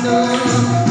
దయచేసి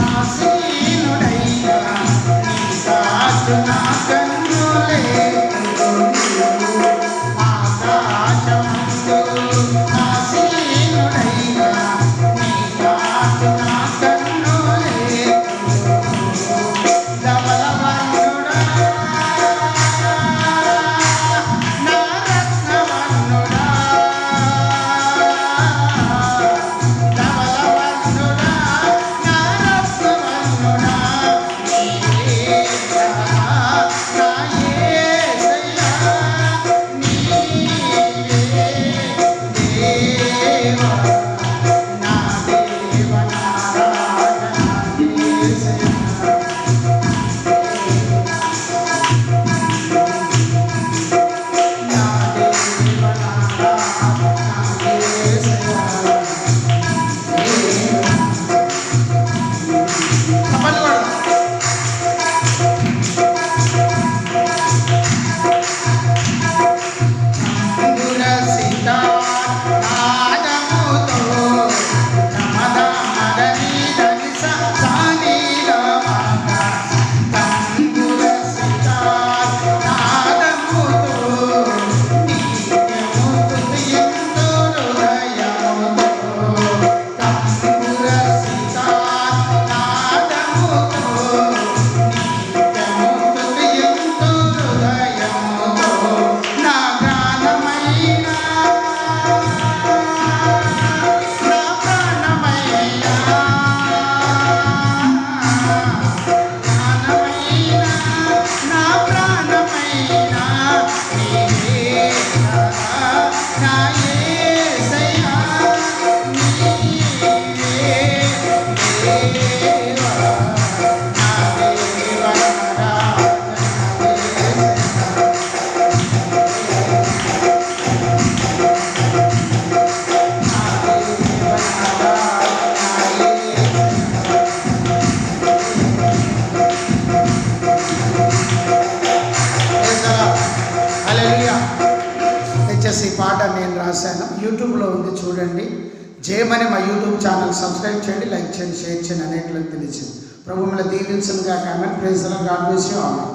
ఈ పాట నేను రాశాను. యూట్యూబ్లో ఉంది చూడండి. జయమని మా యూట్యూబ్ ఛానల్ సబ్స్క్రైబ్ చేయండి లైక్ చేయండి షేర్ చేయండి అనేట్లకు తెలిసింది. ప్రభు మిమ్మల్ని దీవించను కాక ఆమె ప్రేజలో గాడ్ బ్లెస్ యూ. ఆమె